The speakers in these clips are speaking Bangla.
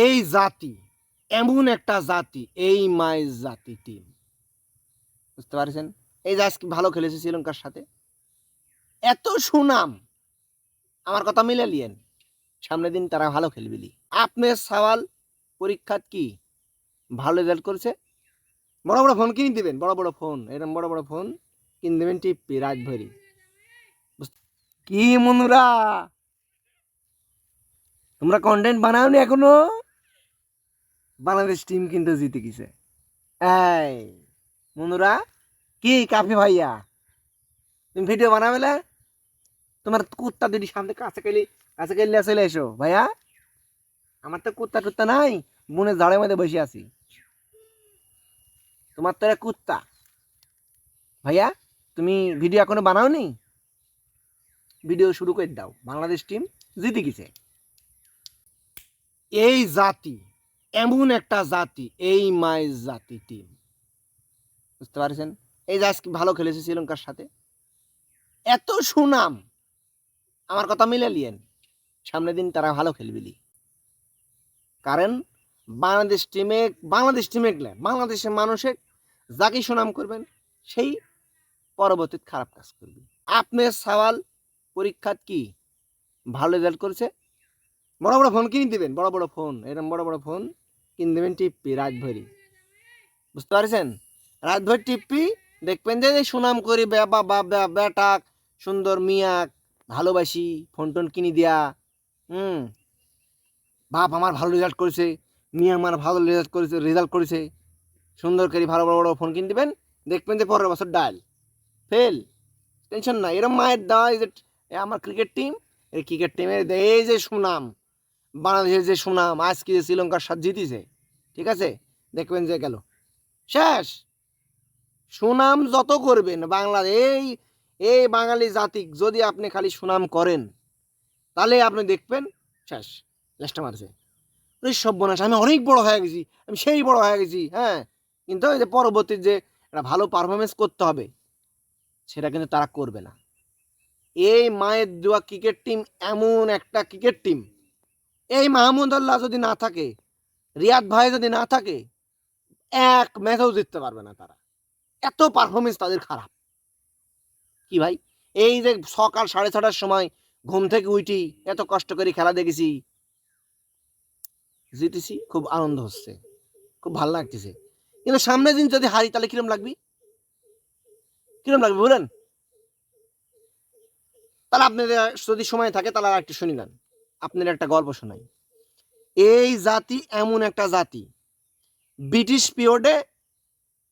এই জাতি, এমন একটা জাতি, এই মায়ের জাতি টিম। বুঝতে পারছেন? এই যে আজকে ভালো খেলেছে শ্রীলঙ্কার সাথে। এত সুনাম, আমার কথা মিলে লিয়েন সামনের দিন তারা ভালো খেলবিলি আপনার সওয়াল পরীক্ষাত কি? ভালো রেজাল্ট করেছে। বড় বড় ফোন কিনে দিবেন, বড় বড় ফোন এরকম বড় বড় ফোন কিনে দেবেন টিপি রাত ভরি। কি মনুরা? তোমরা কন্টেন্ট বানাওনি এখনও? বাংলাদেশ টিম কিন্তু জিতে গেছে। এই মনুরা কি কাফি ভাইয়া? তুমি ভিডিও বানাবে তোমার কুত্তা যদি সামনে কাছে গেলি কাছে গেলে চলে এসো, ভাইয়া। আমার তো কুত্তা টুত্তা নাই বনের ঝাড়ের মধ্যে বসে আছি। তোমার তো কুত্তা। ভাইয়া, তুমি ভিডিও এখনও বানাওনি? ভিডিও শুরু করে দাও। বাংলাদেশ টিম জিতে গেছে। এই জাতি এমন একটা জাতি, এই মায়ের জাতি টিম। বুঝতে পারছেন? এই যে আজকে ভালো খেলেছে শ্রীলঙ্কার সাথে। এত সুনাম। আমার কথা মিলে লিয়েন সামনের দিন তারা ভালো খেলবিলি কারণ বাংলাদেশ টিমে বাংলাদেশ টিমে গেলে, বাংলাদেশের মানুষের যাকে সুনাম করবেন, সেই পরবর্তীতে খারাপ কাজ করবে। আপনার সওয়াল, পরীক্ষাত কি? ভালো রেজাল্ট করেছে? বড় বড় ফোন কিনে দিবেন, বড় বড় ফোন এরকম বড় বড় ফোন কিনে দেবেন টিপি রাত ভরি বুঝতে পারছেন? রাত ভর টিপি দেখবেন যে সুনাম করি বে- বেটাক সুন্দর, মিয়াক, ভালোবাসি ফোন টোন কিনে দিয়া, হুম? বাপ আমার ভালো রেজাল্ট করেছে, মিয়া আমার ভালো রেজাল্ট করেছে রেজাল্ট করেছে। সুন্দর করে ভালো, বড় বড় ফোন কিনে দেবেন, দেখবেন যে, পরের বছর ডাল। ফেল। টেনশন না এরম মায়ের দেওয়া এই যে আমার ক্রিকেট টিম এই ক্রিকেট টিমের এই যে, সুনাম বাংলাদেশের যে সুনাম, আজকে শ্রীলঙ্কার সাথে জিতিছে, ঠিক আছে? দেখবেন যে গেল। শেষ! সুনাম যত করবেন বাংলা এই এই বাঙালি জাতিক যদি আপনি খালি সুনাম করেন, তাহলে আপনি দেখবেন, শেষ লেসটা মারছে। ওই সব্যনাশ আমি অনেক বড় হয়ে গেছি, আমি সেই বড় হয়ে গেছি হ্যাঁ? কিন্তু এই যে পরবর্তী যে একটা ভালো পারফরমেন্স করতে হবে, সেটা কিন্তু তারা করবে না। এই মায়ের দেওয়া ক্রিকেট টিম এমন একটা ক্রিকেট টিম এই মাহমুদ আল্লাহ যদি না থাকে, রিয়াদ ভাই যদি না থাকে, এক ম্যাচেও জিততে পারবে না তারা। এত পারফরমেন্স তাদের খারাপ। কি ভাই? এই যে সকাল সাড়ে ছটার সময় ঘুম থেকে উঠি, এত কষ্ট করে খেলা দেখেছি। জিতেছি, খুব আনন্দ হচ্ছে। খুব ভালো লাগতেছে। কিন্তু সামনের দিন যদি হারি, তাহলে কিরম লাগবে? কিরম লাগবে, বলেন? তাহলে আপনাদের যদি সময় থাকে, তাহলে আর একটু শুনিলেন। আপনার একটা গল্প শোনাই। এই জাতি এমন একটা জাতি। ব্রিটিশ পিরিয়ডে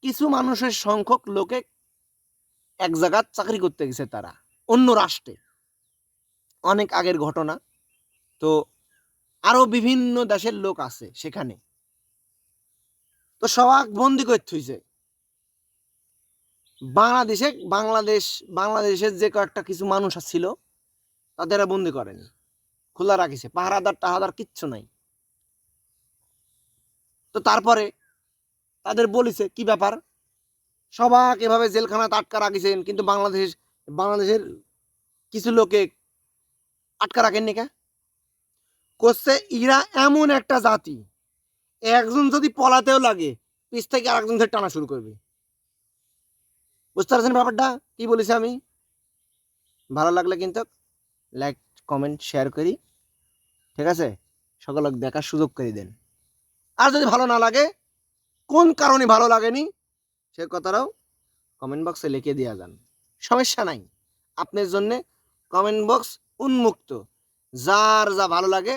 কিছু মানুষের সংখ্যক লোকে এক জায়গায় চাকরি করতে গেছে তারা, অন্য রাষ্ট্রে। অনেক আগের ঘটনা। তো আরও বিভিন্ন দেশের লোক আছে সেখানে। তো সবাক বন্দি করতে হয়েছে বাংলাদেশে বাংলাদেশ, বাংলাদেশের যে কয়েকটা কিছু মানুষ ছিল, তাদের বন্দি করেনি। খোলা রাখিছে, পাহারাদার টাহাদার কিচ্ছু নাই। তো তারপরে তাদের বলিছে, কি ব্যাপার? সবাক এভাবে জেলখানাতে আটকা রাখিছেন, কিন্তু বাংলাদেশ বাংলাদেশের কিছু লোকে আটকা রাখেননি কে? করছে ইরা এমন একটা জাতি, একজন যদি পলাতেও লাগে, পিছ থেকে আরেকজন ধরে টানা শুরু করবে। বুঝতে পারছেন ব্যাপারটা? কি বলেছি আমি? ভালো লাগলে কিন্তু লাইক কমেন্ট শেয়ার করি। ঠিক আছে? সকলকে দেখার সুযোগ করে দেন। আর যদি ভালো না লাগে, কোন কারণে ভালো লাগেনি, সে কথাটাও কমেন্ট বক্সে লিখে দেওয়া যান। সমস্যা নাই। আপনার জন্যে কমেন্ট বক্স উন্মুক্ত। যার যা ভালো লাগে,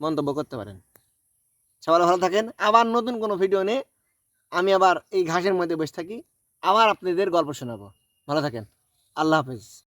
মন্তব্য করতে পারেন। সবাই ভালো থাকেন। আবার নতুন কোনো ভিডিও নিয়ে আমি আবার এই ঘাসের মধ্যে বসে থাকি। আবার আপনাদের গল্প শোনাবো। ভালো থাকেন। আল্লাহ হাফেজ।